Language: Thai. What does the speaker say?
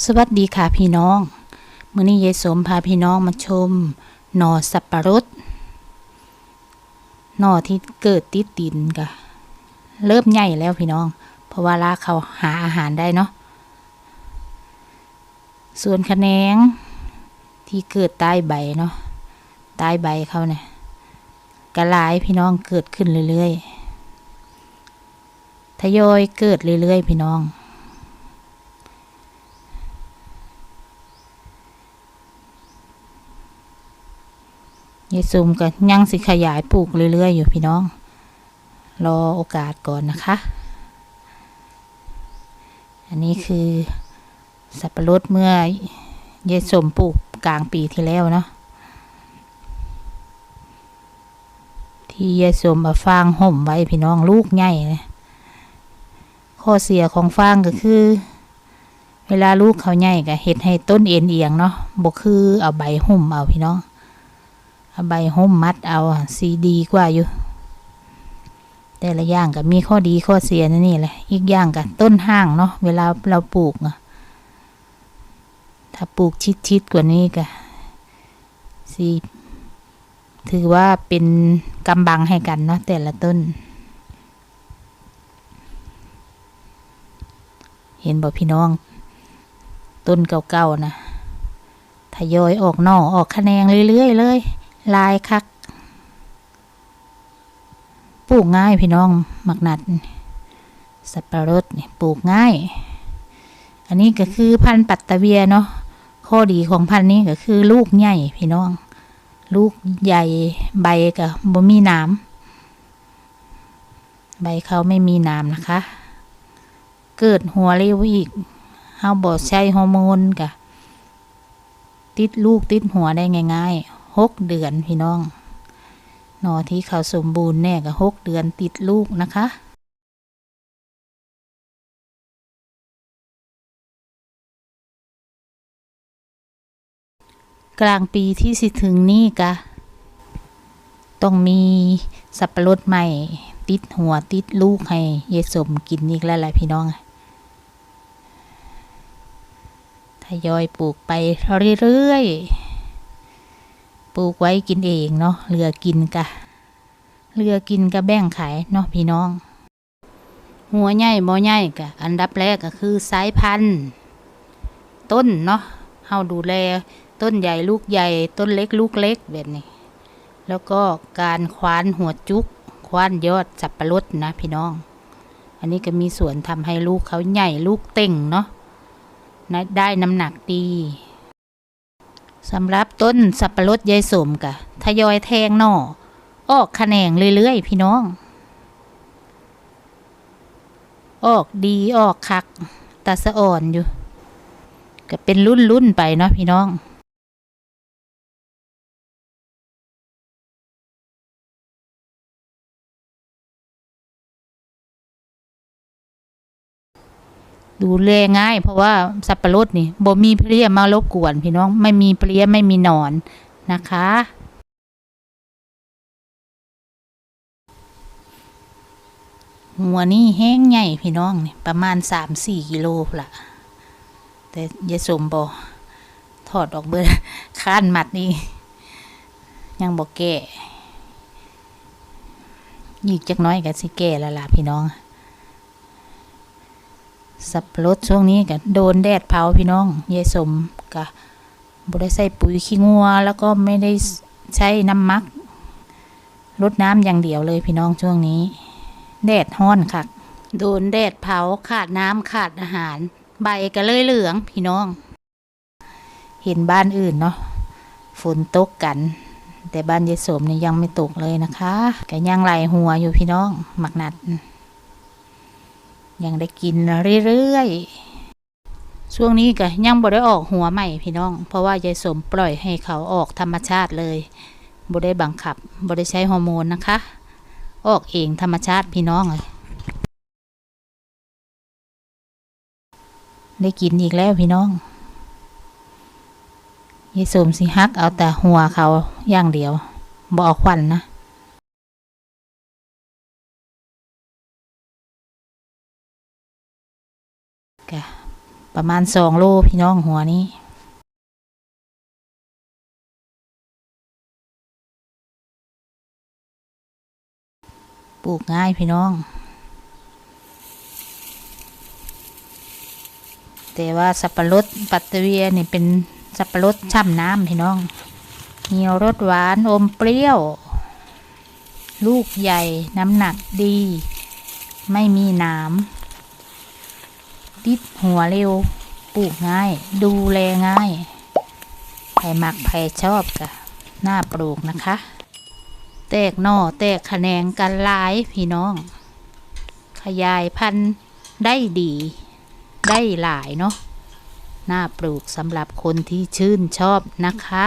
สวัสดีค่ะพี่น้องมื้อนี้ยายสมพาพี่น้องมาชมหน่อสับปะรดหน่อที่เกิดติดดินกะเริ่มใหญ่แล้วพี่น้อง เพราะว่าลากเขาหาอาหารได้เนาะส่วนคะแนงที่เกิดใต้ใบเนาะใต้ใบเขาเนี่ยกระลายพี่น้องเกิดขึ้นเรื่อยๆทยอยเกิดเรื่อยๆ พี่น้อง ยายซุมก็ยังสิขยายปลูกเรื่อยๆ อยู่พี่น้อง รอโอกาสก่อนนะคะ อันนี้คือสับปะรดเมื่อยายสมปลูกกลางปีที่แล้วเนาะที่ยายสมมาฟางห่มไว้พี่น้องลูกใหญ่เลยข้อเสียของฟางก็คือ เวลาลูกเขาใหญ่ก็เห็ดให้ต้นเอ็นเอียงเนาะบกคือเอาใบห่มเอาพี่น้อง ใบห่มมัดเอาอะสีดีกว่าอยู่ แต่ละอย่างก็มีข้อดีข้อเสียนั่นนี่แหละอีกอย่างก็ต้นห้างเนาะเวลาเราปลูกอะถ้าปลูกชิดๆกว่านี้ก็สีถือว่าเป็นกำบังให้กันเนาะแต่ละต้น เห็นบ่พี่น้อง ต้นเก่าๆนะทยอยออกหน่อออกคะแนงเรื่อยๆเลย ลายคักปลูกง่ายพี่น้องมักนัด สับปะรดนี่ปลูกง่าย อันนี้ก็คือพันธุ์ปัตตะเวียเนาะข้อดีของพันธุ์นี้ก็คือลูกใหญ่พี่น้อง ลูกใหญ่ใบก็บ่มีน้ำใบเขาไม่มีน้ำนะคะ เกิดหัวเร็วอีกเฮาบ่ใช้ฮอร์โมนกะติดลูกติดหัวได้ง่าย ๆ หกเดือนพี่น้องหนอที่เขาสมบูรณ์แน่ก็หกเดือนติดลูกนะคะกลางปีที่สิถึงนี่กะ ต้องมีสับปะรดใหม่ ติดหัวติดลูกให้เยายสมกินอีกแล้วแหละพี่น้องทยอยปลูกไปเรื่อยๆ ปลูกไว้กินเองเนาะเหลือกินกะเหลือกินกะแบ่งขายเนาะพี่น้อง หัวใหญ่บ่ใหญ่กะอันดับแรกก็คือสายพันธุ์ ต้นเนาะเฮาดูแล ต้นใหญ่ลูกใหญ่ ต้นเล็กลูกเล็กแบบนี้ แล้วก็การควานหัวจุก ควานยอดสับปะรดนะพี่น้อง อันนี้ก็มีส่วนทำให้ลูกเขาใหญ่ลูกเต่งเนาะได้น้ำหนักดี สำหรับต้นสับปะรดยายสมกะทยอยแทงหน่อออกขแขนงเรื่อยๆพี่น้อง ออกดีออกคักตาสะอ่อนอยู่ ก็เป็นรุ่นๆไปเนาะพี่น้อง ดูแลง่าย เพราะว่าสับปะรดนี่บ่มีเพลี้ยมารบกวน พี่น้องไม่มีเพลี้ยไม่มีหนอนนะคะ หัวนี่แห้งใหญ่พี่น้องนี่ประมาณสามสี่กิโลละแต่ยายสมบอถอดออกเบอร์ค้านหมัดนี่ยังบอกแก่ อีกจักน้อยก็สิแก่แล้วล่ะพี่น้อง สับปะรดช่วงนี้ก็โดนแดดเผาพี่น้องยายสมก็บ่ได้ใส่ปุ๋ยขี้งัว แล้วก็ไม่ได้ใช้น้ำมักลดน้ำอย่างเดียวเลยพี่น้องช่วงนี้ แดดฮ้อนค่ะ โดนแดดเผาขาดน้ำขาดอาหาร ใบก็เลยเหลืองพี่น้อง เห็นบ้านอื่นเนาะฝนตกกัน แต่บ้านยายสมเนี่ยยังไม่ตกเลยนะคะก็ยังไหลหัวอยู่พี่น้องหมักหนัด ยังได้กินเรื่อยๆ ช่วงนี้ก็ยังบ่ได้ออกหัวใหม่พี่น้อง เพราะว่ายายสมปล่อยให้เขาออกธรรมชาติเลยบ่ได้บังคับบ่ได้ใช้ฮอร์โมนนะคะ ออกเองธรรมชาติพี่น้องเลยได้กินอีกแล้วพี่น้องยายสมสิฮักเอาแต่หัวเขาอย่างเดียวบ่เอาควันนะ กะประมาณสองโลพี่น้องหัวนี้ปลูกง่ายพี่น้อง แต่ว่าสับปะรดปัตเตเวียนี่เป็นสับปะรดช่ำน้ำพี่น้อง มีรสหวานอมเปรี้ยว ลูกใหญ่น้ำหนักดี ไม่มีหนาม ติดหัวเร็ว ปลูกง่าย ดูแลง่ายใครมักใครชอบกะน่าปลูกนะคะ แตกหน่อแตกแขนงกันหลายพี่น้อง ขยายพันธุ์ได้ดี ได้หลายเนาะน่าปลูกสำหรับคนที่ชื่นชอบนะคะ